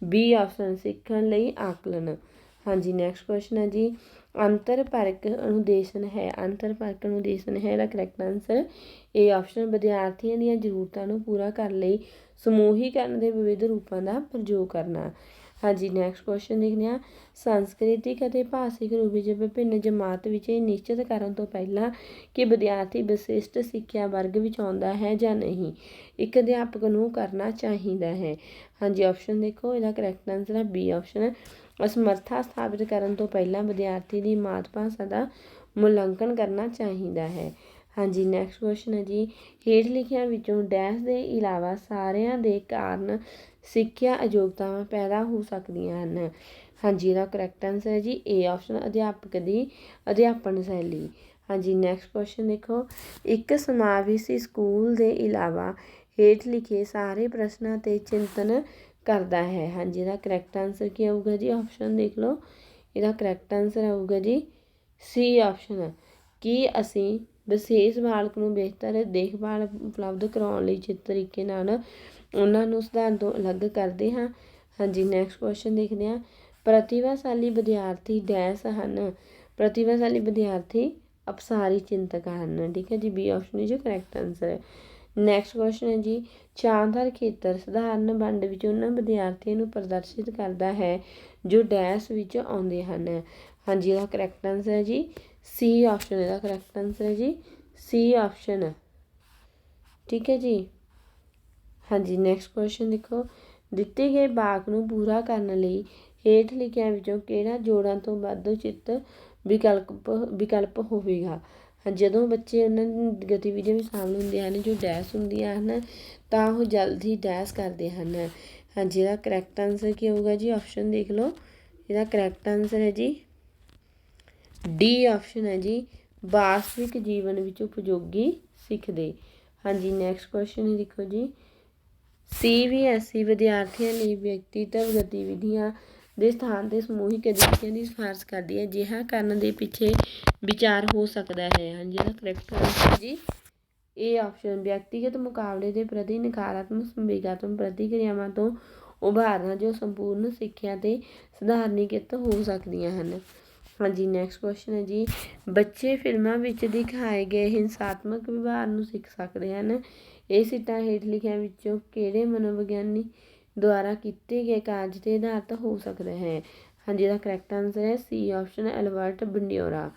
ਬੀ ਆਪਸ਼ਨ ਸਿੱਖਣ ਲਈ ਆਕਲਨ। ਹਾਂਜੀ ਨੈਕਸਟ ਕੁਐਸਚਨ ਹੈ ਜੀ। ਅੰਤਰ ਪਰਕ ਅਨੁਦੇਸ਼ਨ ਹੈ। ਅੰਤਰ ਪਰਕ ਅਨੁਦੇਸ਼ਨ ਹੈ ਇਹਦਾ ਕਰੈਕਟ ਆਨਸਰ ਏ ਆਪਸ਼ਨ ਵਿਦਿਆਰਥੀਆਂ ਦੀਆਂ ਜ਼ਰੂਰਤਾਂ ਨੂੰ ਪੂਰਾ ਕਰਨ ਲਈ ਸਮੂਹੀਕਰਨ ਦੇ ਵਿਵਿਧ ਰੂਪਾਂ ਦਾ ਪ੍ਰਯੋਗ ਕਰਨਾ। ਹਾਂਜੀ ਨੈਕਸਟ ਕੁਐਸਚਨ ਦੇਖਦੇ ਹਾਂ। ਸੰਸਕ੍ਰਿਤਿਕ ਅਤੇ ਭਾਸ਼ਿਕ ਰੂਪ ਵਿੱਚ ਵਿਭਿੰਨ ਜਮਾਤ ਵਿੱਚ ਇਹ ਨਿਸ਼ਚਿਤ ਕਰਨ ਤੋਂ ਪਹਿਲਾਂ ਕਿ ਵਿਦਿਆਰਥੀ ਵਿਸ਼ਿਸ਼ਟ ਸਿੱਖਿਆ ਵਰਗ ਵਿੱਚ ਆਉਂਦਾ ਹੈ ਜਾਂ ਨਹੀਂ, ਇੱਕ ਅਧਿਆਪਕ ਨੂੰ ਕਰਨਾ ਚਾਹੀਦਾ ਹੈ। ਹਾਂਜੀ ਆਪਸ਼ਨ ਦੇਖੋ, ਇਹਦਾ ਕਰੈਕਟ ਆਨਸਰ ਹੈ ਬੀ ਆਪਸ਼ਨ ਅਸਮਰਥਾ ਸਥਾਪਿਤ ਕਰਨ ਤੋਂ ਪਹਿਲਾਂ ਵਿਦਿਆਰਥੀ ਦੀ ਮਾਤ ਭਾਸ਼ਾ ਦਾ ਮੁਲਾਂਕਣ ਕਰਨਾ ਚਾਹੀਦਾ ਹੈ। ਹਾਂਜੀ ਨੈਕਸਟ ਕੁਐਸਚਨ ਹੈ ਜੀ। ਹੇਠ ਲਿਖਿਆਂ ਵਿੱਚੋਂ ਡੈਸ਼ ਦੇ ਇਲਾਵਾ ਸਾਰਿਆਂ ਦੇ ਕਾਰਨ ਸਿੱਖਿਆ ਅਯੋਗਤਾਵਾਂ ਪੈਦਾ ਹੋ ਸਕਦੀਆਂ ਹਨ। ਹਾਂਜੀ, ਇਹਦਾ ਕਰੈਕਟ ਆਨਸਰ ਹੈ ਜੀ ਏ ਆਪਸ਼ਨ ਅਧਿਆਪਕ ਦੀ ਅਧਿਆਪਨ ਸ਼ੈਲੀ। ਹਾਂਜੀ ਨੈਕਸਟ ਕੁਐਸਚਨ ਦੇਖੋ। ਇੱਕ ਸਮਾਵੇਸ਼ੀ ਸਕੂਲ ਦੇ ਇਲਾਵਾ ਹੇਠ ਲਿਖੇ ਸਾਰੇ ਪ੍ਰਸ਼ਨਾਂ ਤੇ ਚਿੰਤਨ ਕਰਦਾ ਹੈ। ਹਾਂਜੀ, ਇਹਦਾ ਕਰੈਕਟ ਆਨਸਰ ਕੀ ਆਊਗਾ ਜੀ? ਆਪਸ਼ਨ ਦੇਖ ਲਓ। ਇਹਦਾ ਕਰੈਕਟ ਆਨਸਰ ਆਊਗਾ ਜੀ ਸੀ ਆਪਸ਼ਨ ਕੀ ਅਸੀਂ ਵਿਸ਼ੇਸ਼ ਬਾਲਕ ਨੂੰ ਬਿਹਤਰ ਦੇਖਭਾਲ ਉਪਲਬਧ ਕਰਾਉਣ ਲਈ ਜਿਸ ਤਰੀਕੇ ਨਾਲ ਉਹਨਾਂ ਨੂੰ ਸਿਧਾਂਤ ਤੋਂ ਅਲੱਗ ਕਰਦੇ ਹਾਂ? ਹਾਂਜੀ ਨੈਕਸਟ ਕੁਐਸਚਨ ਦੇਖਦੇ ਹਾਂ। ਪ੍ਰਤਿਭਾਸ਼ਾਲੀ ਵਿਦਿਆਰਥੀ ਡੈਸ਼ ਹਨ। ਪ੍ਰਤਿਭਾਸ਼ਾਲੀ ਵਿਦਿਆਰਥੀ ਅਪਸਾਰੀ ਚਿੰਤਕ ਹਨ। ਠੀਕ ਹੈ ਜੀ B option is correct answer ਹੈ। ਨੈਕਸਟ ਕੁਐਸਚਨ ਹੈ ਜੀ, ਸ਼ਾਨਦਾਰ ਖੇਤਰ ਸਧਾਰਨ ਵੰਡ ਵਿੱਚ ਉਹਨਾਂ ਵਿਦਿਆਰਥੀਆਂ ਨੂੰ ਪ੍ਰਦਰਸ਼ਿਤ ਕਰਦਾ ਹੈ ਜੋ ਡੈਸ਼ ਵਿੱਚ ਆਉਂਦੇ ਹਨ। ਹਾਂਜੀ, ਇਹਦਾ ਕਰੈਕਟ ਆਨਸਰ ਹੈ ਜੀ ਸੀ ਆਪਸ਼ਨ ਇਹਦਾ ਕਰੈਕਟ ਆਨਸਰ ਹੈ ਜੀ ਸੀ ਆਪਸ਼ਨ ਠੀਕ ਹੈ ਜੀ? ਹਾਂਜੀ ਨੈਕਸਟ ਕੁਐਸਚਨ ਦੇਖੋ, ਦਿੱਤੇ ਗਏ ਬਾਕ ਨੂੰ ਪੂਰਾ ਕਰਨ ਲਈ ਹੇਠ ਲਿਖਿਆਂ ਵਿੱਚੋਂ ਕਿਹੜਾ ਜੋੜਾਂ ਤੋਂ ਵੱਧ ਉਚਿਤ ਵਿਕਲਪ ਵਿਕਲਪ ਹੋਵੇਗਾ? ਜਦੋਂ ਬੱਚੇ ਉਹਨਾਂ ਗਤੀਵਿਧੀਆਂ ਵਿੱਚ ਸ਼ਾਮਲ ਹੁੰਦੇ ਹਨ, ਜੋ ਡੈਸ਼ ਹੁੰਦੀਆਂ ਹਨ, ਤਾਂ ਉਹ ਜਲਦ ਹੀ ਡੈਸ਼ ਕਰਦੇ ਹਨ। ਹਾਂਜੀ ਇਹਦਾ ਕਰੈਕਟ ਆਨਸਰ ਕੀ ਹੋਊਗਾ ਜੀ? ਆਪਸ਼ਨ ਦੇਖ ਲਓ। ਇਹਦਾ ਕਰੈਕਟ ਆਨਸਰ ਹੈ ਜੀ। ਡੀ ਆਪਸ਼ਨ ਹੈ ਜੀ, ਵਾਸਤਵਿਕ ਜੀਵਨ ਵਿੱਚ ਉਪਯੋਗੀ ਸਿੱਖਦੇ ਹਾਂਜੀ ਨੈਕਸਟ ਕੁਐਸਚਨ ਦੇਖੋ ਜੀ। ਸੀਬੀਐਸਈ ਵਿਦਿਆਰਥੀਆਂ ਲਈ ਵਿਅਕਤੀਤਵ ਗਤੀਵਿਧੀਆਂ ਦੇ ਸਥਾਨ ਤੇ ਸਮੂਹਿਕ ਗਤੀਵਿਧੀਆਂ ਦੀ ਸਿਫਾਰਸ਼ ਕਰਦੀ ਹੈ, ਅਜਿਹਾ ਕਰਨ ਦੇ ਪਿੱਛੇ ਵਿਚਾਰ ਹੋ ਸਕਦਾ ਹੈ। ਹਾਂਜੀ ਇਹਦਾ ਕਰੈਕਟ ਆਨਸਰ ਜੀ। ਇਹ ਆਪਸ਼ਨ ਵਿਅਕਤੀਗਤ ਮੁਕਾਬਲੇ ਦੇ ਪ੍ਰਤੀ ਨਕਾਰਾਤਮਕ ਸੰਵੇਗਾਤਮਕ ਪ੍ਰਤੀਕਿਰਿਆਵਾਂ ਤੋਂ ਉਭਾਰਨਾ ਜੋ ਸੰਪੂਰਨ ਸਿੱਖਿਆ ਤੇ ਸਧਾਰਨੀਕ੍ਰਿਤ ਹੋ ਸਕਦੀਆਂ ਹਨ। ਹਾਂਜੀ ਨੈਕਸਟ ਕੁਐਸਚਨ ਹੈ ਜੀ। ਬੱਚੇ ਫਿਲਮਾਂ ਵਿੱਚ ਦਿਖਾਏ ਗਏ ਹਿੰਸਾਤਮਕ ਵਿਵਹਾਰ ਨੂੰ ਸਿੱਖ ਸਕਦੇ ਹਨ। ਇਹ ਸਿੱਟਾ ਹੇਠ ਲਿਖਿਆਂ ਵਿੱਚੋਂ ਕਿਹੜੇ ਮਨੋਵਿਗਿਆਨੀ ਦੁਆਰਾ ਕੀਤੇ ਗਏ ਕਾਰਜ ਤੇ ਆਧਾਰਿਤ ਹੋ ਸਕਦਾ ਹੈ। ਹਾਂਜੀ, ਇਹਦਾ ਕਰੈਕਟ ਆਨਸਰ ਹੈ ਸੀ ਆਪਸ਼ਨ ਐਲਬਰਟ ਬੰਡਿਓਰਾ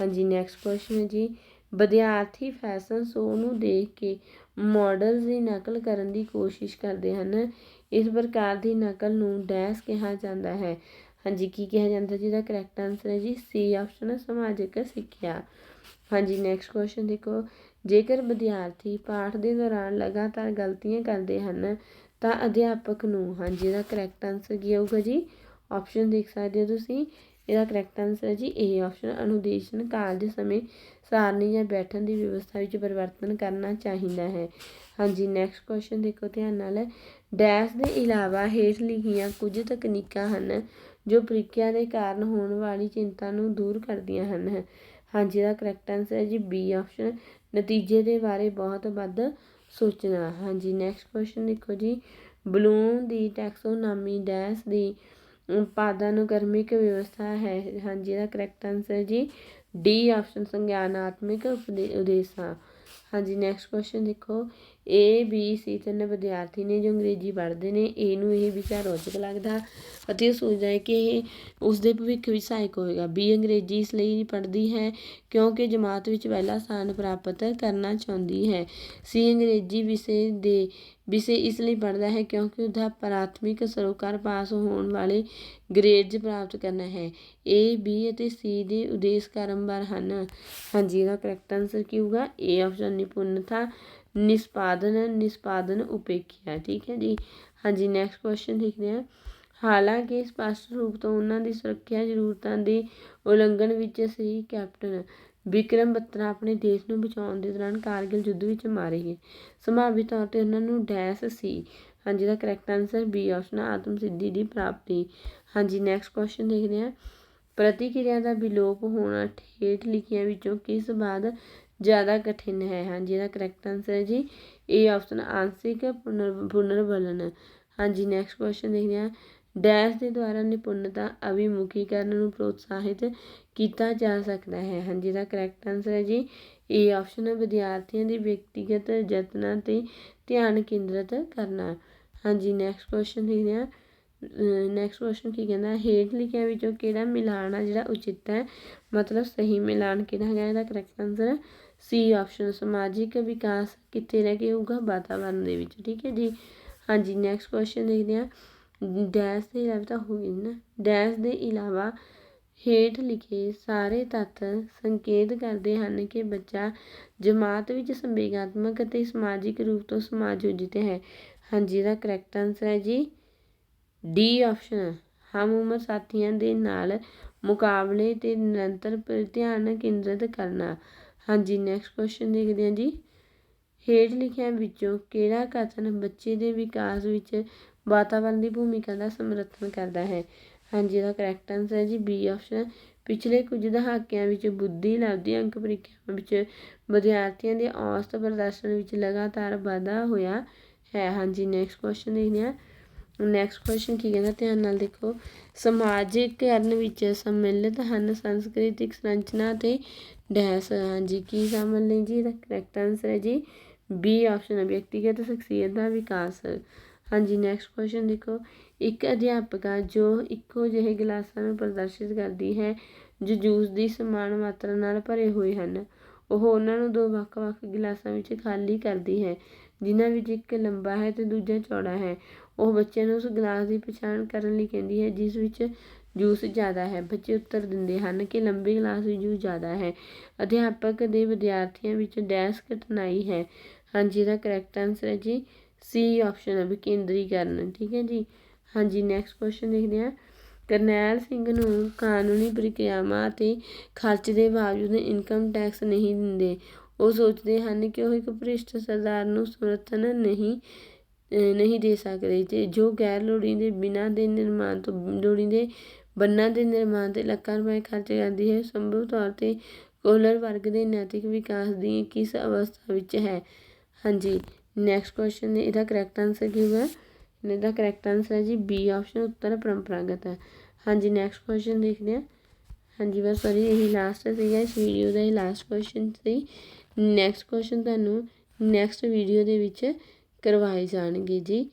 ਹਾਂਜੀ ਨੈਕਸਟ ਕੁਐਸਚਨ ਹੈ ਜੀ। ਵਿਦਿਆਰਥੀ ਫੈਸ਼ਨ ਸ਼ੋਅ ਨੂੰ ਦੇਖ ਕੇ ਮਾਡਲਸ ਦੀ ਨਕਲ ਕਰਨ ਦੀ ਕੋਸ਼ਿਸ਼ ਕਰਦੇ ਹਨ। ਇਸ ਪ੍ਰਕਾਰ ਦੀ ਨਕਲ ਨੂੰ ਡੈਸ਼ ਕਿਹਾ ਜਾਂਦਾ ਹੈ। ਹਾਂਜੀ, ਕੀ ਕਿਹਾ ਜਾਂਦਾ ਜੀ? ਦਾ ਕਰੈਕਟ ਆਨਸਰ ਹੈ ਜੀ ਸੀ ਆਪਸ਼ਨ ਸਮਾਜਿਕ ਸਿੱਖਿਆ। ਹਾਂਜੀ ਨੈਕਸਟ ਕੁਐਸਚਨ ਦੇਖੋ। ਜੇਕਰ ਵਿਦਿਆਰਥੀ ਪਾਠ ਦੇ ਦੌਰਾਨ ਲਗਾਤਾਰ ਗਲਤੀਆਂ ਕਰਦੇ ਹਨ ਤਾਂ ਅਧਿਆਪਕ ਨੂੰ, ਹਾਂਜੀ, ਇਹਦਾ ਕਰੈਕਟ ਆਨਸਰ ਕੀ ਆਊਗਾ ਜੀ? ਆਪਸ਼ਨ ਦੇਖ ਸਕਦੇ ਹੋ ਤੁਸੀਂ। ਇਹਦਾ ਕਰੈਕਟ ਆਨਸਰ ਹੈ ਜੀ ਏ ਆਪਸ਼ਨ ਅਨੁਦੇਸ਼ਨ ਕਾਰਜ ਸਮੇਂ ਸਾਰਨੀ ਜਾਂ ਬੈਠਣ ਦੀ ਵਿਵਸਥਾ ਵਿੱਚ ਪਰਿਵਰਤਨ ਕਰਨਾ ਚਾਹੀਦਾ ਹੈ। ਹਾਂਜੀ ਨੈਕਸਟ ਕੁਐਸਚਨ ਦੇਖੋ, ਧਿਆਨ ਨਾਲ। ਡੈਸ਼ ਦੇ ਇਲਾਵਾ ਹੇਠ ਲਿਖੀਆਂ ਕੁਝ ਤਕਨੀਕਾਂ ਹਨ ਜੋ ਪ੍ਰੀਖਿਆ ਦੇ ਕਾਰਨ ਹੋਣ ਵਾਲੀ ਚਿੰਤਾ ਨੂੰ ਦੂਰ ਕਰਦੀਆਂ ਹਨ। ਹਾਂਜੀ, ਇਹਦਾ ਕਰੈਕਟ ਆਨਸਰ ਹੈ ਜੀ ਬੀ ਆਪਸ਼ਨ ਨਤੀਜੇ ਦੇ ਬਾਰੇ ਬਹੁਤ ਵੱਧ ਸੋਚਣਾ। ਹਾਂਜੀ ਨੈਕਸਟ ਕੁਐਸਚਨ ਦੇਖੋ ਜੀ। ਬਲੂਮ ਦੀ ਟੈਕਸੋਨਾਮੀ ਡੈਸ਼ ਦੀ ਉਤਪਾਦਨਕਰਮਿਕ ਵਿਵਸਥਾ ਹੈ। ਹਾਂਜੀ, ਇਹਦਾ ਕਰੈਕਟ ਆਨਸਰ ਜੀ। ਡੀ ਆਪਸ਼ਨ ਸੰਗਿਆਨਾਤਮਕ ਉਦੇਸ਼ਾਂ ਹਾਂਜੀ ਨੈਕਸਟ ਕੁਐਸਚਨ ਦੇਖੋ। ਏ ਬੀ ਸੀ ਤਿੰਨ ਵਿਦਿਆਰਥੀ ਨੇ ਜੋ ਅੰਗਰੇਜ਼ੀ ਪੜ੍ਹਦੇ ਨੇ ਏ ਨੂੰ ਇਹ ਵਿਸ਼ਾ ਰੋਚਕ ਲੱਗਦਾ ਅਤੇ ਉਹ ਸੋਚਦਾ ਹੈ ਕਿ ਇਹ ਉਸ ਦੇ ਭਵਿੱਖ ਵਿੱਚ ਸਹਾਇਕ ਹੋਵੇਗਾ ਬੀ ਅੰਗਰੇਜ਼ੀ ਇਸ ਲਈ ਪੜ੍ਹਦੀ ਹੈ ਕਿਉਂਕਿ ਜਮਾਤ ਵਿੱਚ ਪਹਿਲਾ ਸਥਾਨ ਪ੍ਰਾਪਤ ਕਰਨਾ ਚਾਹੁੰਦੀ ਹੈ। ਸੀ ਅੰਗਰੇਜ਼ੀ ਵਿਸ਼ੇ ਦੇ ਵਿਸ਼ੇ ਇਸ ਲਈ ਪੜ੍ਹਦਾ ਹੈ ਕਿਉਂਕਿ ਉਹਦਾ ਪ੍ਰਾਥਮਿਕ ਸਰੋਕਾਰ ਪਾਸ ਹੋਣ ਵਾਲੇ ਗ੍ਰੇਡਜ਼ ਪ੍ਰਾਪਤ ਕਰਨਾ ਹੈ। ਏ ਬੀ ਅਤੇ ਸੀ ਦੇ ਉਦੇਸ਼ ਕਰਮਵਾਰ ਹਨ। ਹਾਂਜੀ, ਇਹਦਾ ਕਰੈਕਟ ਆਨਸਰ ਕੀ ਹੋਊਗਾ? ਏ ਆਪਸ਼ਨ ਨਿਪੁੰਨਤਾ ਨਿਸਪਾਦਨ ਨਿਸਪਾਦਨ ਉਪੇਖਿਆ, ਠੀਕ ਹੈ ਜੀ? ਹਾਂਜੀ ਨੈਕਸਟ ਕੁਐਸਚਨ ਦੇਖਦੇ ਹਾਂ। ਹਾਲਾਂਕਿ ਸਪਸ਼ਟ ਰੂਪ ਤੋਂ ਉਹਨਾਂ ਦੀ ਸੁਰੱਖਿਆ ਜ਼ਰੂਰਤਾਂ ਦੇ ਉਲੰਘਣ ਵਿੱਚ ਸੀ ਕੈਪਟਨ ਵਿਕਰਮ ਬੱਤਰਾ ਆਪਣੇ ਦੇਸ਼ ਨੂੰ ਬਚਾਉਣ ਦੇ ਦੌਰਾਨ ਕਾਰਗਿਲ ਯੁੱਧ ਵਿੱਚ ਮਾਰੇ ਗਏ। ਸੰਭਾਵਿਤ ਤੌਰ ਤੇ ਉਹਨਾਂ ਨੂੰ ਡੈਸ਼ ਸੀ। ਹਾਂਜੀ, ਦਾ ਕਰੈਕਟ ਆਨਸਰ ਬੀ ਆਪਸ਼ਨ ਆਤਮ ਸਿੱਧੀ ਦੀ ਪ੍ਰਾਪਤੀ। ਹਾਂਜੀ ਨੈਕਸਟ ਕੁਐਸਚਨ ਦੇਖਦੇ ਹਾਂ। ਪ੍ਰਤੀਕਿਰਿਆ ਦਾ ਵਿਲੋਪ ਹੋਣਾ, ਠੇਠ ਲਿਖੀਆਂ ਵਿੱਚੋਂ ਕਿਸ ਬਾਅਦ ਜ਼ਿਆਦਾ ਕਠਿਨ ਹੈ ਹਾਂਜੀ ਇਹਦਾ ਕਰੈਕਟ ਆਨਸਰ ਹੈ ਜੀ ਏ ਆਪਸ਼ਨ ਆਂਸ਼ਿਕ ਪੁਨਰ ਪੁਨਰਬਲਨ ਹਾਂਜੀ ਨੈਕਸਟ ਕੁਐਸਚਨ ਦੇਖਦੇ ਹਾਂ। ਡੈਸ਼ ਦੇ ਦੁਆਰਾ ਨਿਪੁੰਨਤਾ ਅਭਿਮੁਖੀਕਰਨ ਨੂੰ ਪ੍ਰੋਤਸਾਹਿਤ ਕੀਤਾ ਜਾ ਸਕਦਾ ਹੈ। ਹਾਂਜੀ ਇਹਦਾ ਕਰੈਕਟ ਆਨਸਰ ਹੈ ਜੀ ਏ ਆਪਸ਼ਨ ਵਿਦਿਆਰਥੀਆਂ ਦੇ ਵਿਅਕਤੀਗਤ ਯਤਨਾਂ ਤੇ ਧਿਆਨ ਕੇਂਦਰਿਤ ਕਰਨਾ। ਹਾਂਜੀ ਨੈਕਸਟ ਕੁਐਸਚਨ ਦੇਖਦੇ ਹਾਂ। ਨੈਕਸਟ ਕੁਐਸਚਨ ਕੀ ਕਹਿੰਦਾ ਹੇਠ ਲਿਖਿਆ ਵਿੱਚੋਂ ਕਿਹੜਾ ਮਿਲਾਨ ਆ ਜਿਹੜਾ ਉਚਿਤ ਹੈ? ਮਤਲਬ ਸਹੀ ਮਿਲਾਨ ਕਿਹੜਾ ਹੈਗਾ? ਇਹਦਾ ਕਰੈਕਟ ਆਨਸਰ ਸੀ ਆਪਸ਼ਨ ਸਮਾਜਿਕ ਵਿਕਾਸ ਕਿੱਥੇ ਰਹਿ ਕੇ ਹੋਊਗਾ? ਵਾਤਾਵਰਣ ਦੇ ਵਿੱਚ। ਠੀਕ ਹੈ ਜੀ? ਹਾਂਜੀ ਨੈਕਸਟ ਕੁਐਸਚਨ ਦੇਖਦੇ ਹਾਂ। ਡੈਸ਼ ਦੇ ਇਲਾਵਾ ਤਾਂ ਹੋਈ ਨਾ। ਡੈਸ਼ ਦੇ ਇਲਾਵਾ ਹੇਠ ਲਿਖੇ ਸਾਰੇ ਤੱਥ ਸੰਕੇਤ ਕਰਦੇ ਹਨ ਕਿ ਬੱਚਾ ਜਮਾਤ ਵਿੱਚ ਸੰਵੇਗਾਤਮਕ ਅਤੇ ਸਮਾਜਿਕ ਰੂਪ ਤੋਂ ਸਮਾਜੋਜਿਤ ਹੈ। ਹਾਂਜੀ, ਇਹਦਾ ਕਰੈਕਟ ਆਨਸਰ ਹੈ ਜੀ। ਡੀ ਆਪਸ਼ਨ ਹਮ ਉਮਰ ਸਾਥੀਆਂ ਦੇ ਨਾਲ ਮੁਕਾਬਲੇ ਤੇ ਨਿਰੰਤਰ ਧਿਆਨ ਕੇਂਦਰਿਤ ਕਰਨਾ। ਹਾਂਜੀ ਨੈਕਸਟ ਕੁਐਸਚਨ ਦੇਖਦੇ ਹਾਂ ਜੀ। ਹੇਠ ਲਿਖਿਆਂ ਵਿੱਚੋਂ ਕਿਹੜਾ ਕਥਨ ਬੱਚੇ ਦੇ ਵਿਕਾਸ ਵਿੱਚ ਵਾਤਾਵਰਣ ਦੀ ਭੂਮਿਕਾ ਦਾ ਸਮਰਥਨ ਕਰਦਾ ਹੈ? ਹਾਂਜੀ, ਇਹਦਾ ਕਰੈਕਟ ਆਨਸਰ ਹੈ ਜੀ ਬੀ ਆਪਸ਼ਨ ਪਿਛਲੇ ਕੁਝ ਦਹਾਕਿਆਂ ਵਿੱਚ ਬੁੱਧੀ ਲਬਧੀ ਅੰਕ ਪ੍ਰੀਖਿਆਵਾਂ ਵਿੱਚ ਵਿਦਿਆਰਥੀਆਂ ਦੇ ਔਸਤ ਪ੍ਰਦਰਸ਼ਨ ਵਿੱਚ ਲਗਾਤਾਰ ਵਾਧਾ ਹੋਇਆ ਹੈ। ਹਾਂਜੀ ਨੈਕਸਟ ਕੁਐਸਚਨ ਦੇਖਦੇ ਹਾਂ। ਨੈਕਸਟ ਕੁਐਸਚਨ ਕੀ ਕਹਿੰਦਾ? ਧਿਆਨ ਨਾਲ ਦੇਖੋ। ਸਮਾਜੀਕਰਨ ਵਿੱਚ ਸੰਮਿਲਿਤ ਹਨ ਸੰਸਕ੍ਰਿਤਿਕ ਸੰਰਚਨਾ ਤੇ ਡੈਸ਼। ਹਾਂਜੀ, ਕੀ ਸ਼ਾਮਲ ਨੇ ਜੀ? ਇਹਦਾ ਕਰੈਕਟ ਆਨਸਰ ਹੈ ਜੀ। ਬੀ ਆਪਸ਼ਨ ਵਿਅਕਤੀਗਤ ਸ਼ਖਸੀਅਤ ਦਾ ਵਿਕਾਸ। ਹਾਂਜੀ ਨੈਕਸਟ ਕੁਐਸਚਨ ਦੇਖੋ। ਇੱਕ ਅਧਿਆਪਕਾ ਜੋ ਇੱਕੋ ਜਿਹੇ ਗਲਾਸਾਂ ਨੂੰ ਪ੍ਰਦਰਸ਼ਿਤ ਕਰਦੀ ਹੈ ਜੋ ਜੂਸ ਦੀ ਸਮਾਨ ਮਾਤਰਾ ਨਾਲ ਭਰੇ ਹੋਏ ਹਨ। ਉਹ ਉਹਨਾਂ ਨੂੰ ਦੋ ਵੱਖ-ਵੱਖ ਗਿਲਾਸਾਂ ਵਿੱਚ ਖਾਲੀ ਕਰਦੀ ਹੈ, ਜਿਨ੍ਹਾਂ ਵਿੱਚ ਇੱਕ ਲੰਬਾ ਹੈ ਤੇ ਦੂਜਾ ਚੌੜਾ ਹੈ। ਉਹ ਬੱਚਿਆਂ ਨੂੰ ਉਸ ਗਲਾਸ ਦੀ ਪਛਾਣ ਕਰਨ ਲਈ ਕਹਿੰਦੀ ਹੈ, ਜਿਸ ਵਿੱਚ ਜੂਸ ਜ਼ਿਆਦਾ ਹੈ। ਬੱਚੇ ਉੱਤਰ ਦਿੰਦੇ ਹਨ ਕਿ ਲੰਬੇ ਗਲਾਸ ਵਿੱਚ ਜੂਸ ਜ਼ਿਆਦਾ ਹੈ। ਅਧਿਆਪਕ ਦੇ ਵਿਦਿਆਰਥੀਆਂ ਵਿੱਚ ਡੈਸ਼ ਕਠਿਨਾਈ ਹੈ। ਹਾਂਜੀ, ਇਹਦਾ ਕਰੈਕਟ ਆਨਸਰ ਹੈ ਜੀ ਸੀ ਆਪਸ਼ਨ ਹੈ ਵਿਕੇਂਦਰੀਕਰਨ। ਠੀਕ ਹੈ ਜੀ? ਹਾਂਜੀ ਨੈਕਸਟ ਕੁਐਸਚਨ ਦੇਖਦੇ ਹਾਂ। ਕਰਨੈਲ ਸਿੰਘ ਨੂੰ ਕਾਨੂੰਨੀ ਪ੍ਰਕਿਰਿਆਵਾਂ ਅਤੇ ਖਰਚ ਦੇ ਬਾਵਜੂਦ ਇਨਕਮ ਟੈਕਸ ਨਹੀਂ ਦਿੰਦੇ। ਉਹ ਸੋਚਦੇ ਹਨ ਕਿ ਉਹ ਇੱਕ ਭ੍ਰਿਸ਼ਟ ਸਰਦਾਰ ਨੂੰ ਸਮਰਥਨ ਨਹੀਂ ਨਹੀਂ ਦੇ ਸਕਦੇ। ਤੇ ਜੋ ਗੈਰ ਲੋੜੀਂਦੇ ਬਿਨਾਂ ਦੇ ਨਿਰਮਾਣ ਤੋਂ ਲੋੜੀਂਦੇ ਬੰਨਾਂ ਦੇ ਨਿਰਮਾਣ ਤੇ ਲੱਖਾਂ ਰੁਪਏ ਖਰਚ ਕਰਦੀ ਹੈ, ਸੰਭਵ ਤੌਰ ਤੇ ਕੋਲਰ ਵਰਗ ਦੇ ਨੈਤਿਕ ਵਿਕਾਸ ਦੀ ਕਿਸ ਅਵਸਥਾ ਵਿੱਚ ਹੈ? ਹਾਂਜੀ ਨੈਕਸਟ ਕੁਐਸਚਨ ਇਹਦਾ ਕਰੈਕਟ ਆਨਸਰ ਕੀ ਹੋਊਗਾ? ਇਹਦਾ ਕਰੈਕਟ ਆਨਸਰ ਹੈ ਜੀ ਬੀ ਆਪਸ਼ਨ ਉੱਤਰ ਪਰੰਪਰਾਗਤ ਹੈ। ਹਾਂਜੀ ਨੈਕਸਟ ਕੁਐਸਚਨ ਦੇਖਦੇ ਹਾਂ। ਹਾਂਜੀ, ਬਸ ਸੌਰੀ, ਇਹ ਲਾਸਟ ਸੀਗਾ, ਇਸ ਵੀਡੀਓ ਦਾ ਇਹ ਲਾਸਟ ਕੁਐਸਚਨ ਸੀ। ਨੈਕਸਟ ਕੁਐਸਚਨ ਤੁਹਾਨੂੰ ਨੈਕਸਟ ਵੀਡੀਓ ਦੇ ਵਿੱਚ ਕਰਵਾਏ ਜਾਣਗੇ ਜੀ।